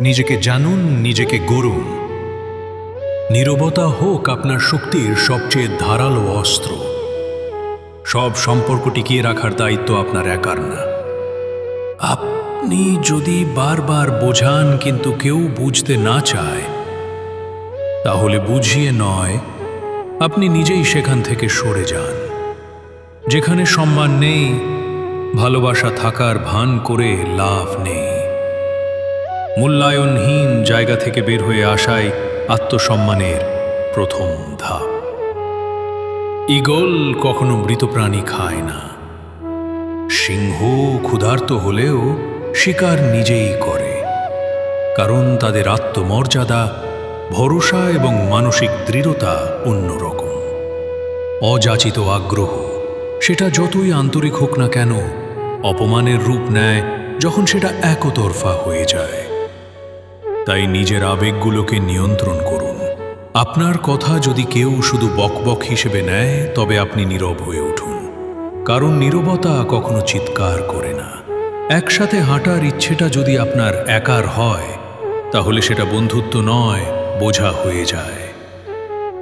নিজেকে জানুন, নিজেকে গড়ুন। নীরবতা হোক আপনার শক্তির সবচেয়ে ধারালো অস্ত্র। সব সম্পর্ক টিকিয়ে রাখার দায়িত্ব আপনার একার না। আপনি যদি বারবার বোঝান কিন্তু কেউ বুঝতে না চায়, তাহলে বুঝিয়ে নয়, আপনি নিজেই সেখান থেকে সরে যান। যেখানে সম্মান নেই, ভালোবাসা থাকার ভান করে লাভ নেই। মূল্যায়নহীন জায়গা থেকে বের হয়ে আসায় আত্মসম্মানের প্রথম ধাপ। ঈগল কখনো মৃত প্রাণী খায় না। সিংহ ক্ষুধার্ত হলেও শিকার নিজেই করে। কারণ তাদের আত্মমর্যাদা, ভরসা এবং মানসিক দৃঢ়তা অন্যরকম। অযাচিত আগ্রহ, সেটা যতই আন্তরিক হোক না কেন, অপমানের রূপ নেয় যখন সেটা একতরফা হয়ে যায়। তাই নিজের আবেগগুলোকে নিয়ন্ত্রণ করুন। আপনার কথা যদি কেউ শুধু বকবক হিসেবে নেয়, তবে আপনি নীরব হয়ে উঠুন। কারণ নীরবতা কখনো চিৎকার করে না। একসাথে হাঁটার ইচ্ছেটা যদি আপনার একার হয়, তাহলে সেটা বন্ধুত্ব নয়, বোঝা হয়ে যায়।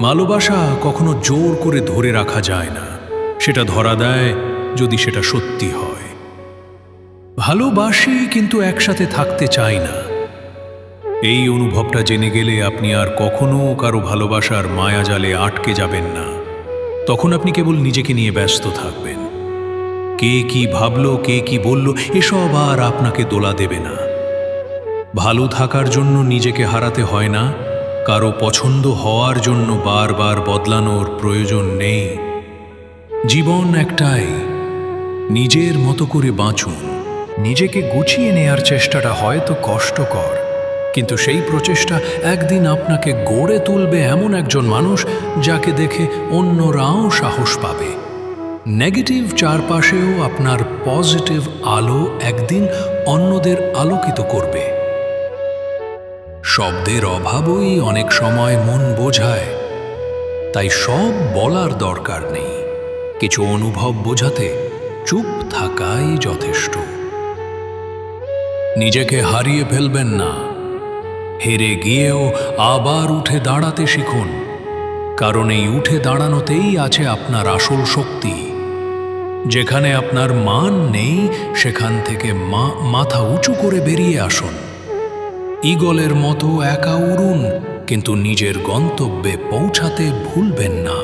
ভালোবাসা কখনো জোর করে ধরে রাখা যায় না। সেটা ধরা দেয় যদি সেটা সত্যি হয়। ভালোবাসি কিন্তু একসাথে থাকতে চাই না। এই অনুভবটা জেনে গেলে আপনি আর কখনো কারও ভালোবাসার মায়াজালে আটকে যাবেন না। তখন আপনি কেবল নিজেকে নিয়ে ব্যস্ত থাকবেন। কে কি ভাবলো, কে কি বলল, এসব আর আপনাকে দোলা দেবে না। ভালো থাকার জন্য নিজেকে হারাতে হয় না। কারও পছন্দ হওয়ার জন্য বারবার বদলানোর প্রয়োজন নেই। জীবন একটাই। নিজের মতো করে বাঁচুন। নিজেকে গুছিয়ে নেয়ার চেষ্টাটা হয়তো কষ্টকর। কিন্তু সেই প্রচেষ্টা একদিন আপনাকে গড়ে তুলবে এমন একজন মানুষ যাকে দেখে অন্যরাও সাহস পাবে। নেগেটিভ চারপাশেও আপনার পজিটিভ আলো একদিন অন্যদের আলোকিত করবে। শব্দের অভাবই অনেক সময় মন বোঝায়। তাই সব বলার দরকার নেই। কিছু অনুভব বোঝাতে চুপ থাকাই যথেষ্ট। নিজেকে হারিয়ে ফেলবেন না। হেরে গিয়েও আবার উঠে দাঁড়াতে শিখুন, কারণ এই উঠে দাঁড়ানোতেই আছে আপনার আসল শক্তি। যেখানে আপনার মান নেই, সেখান থেকে মা, মাথা উঁচু করে বেরিয়ে আসুন। ইগলের মতো একা উড়ুন, কিন্তু নিজের গন্তব্যে পৌঁছাতে ভুলবেন না।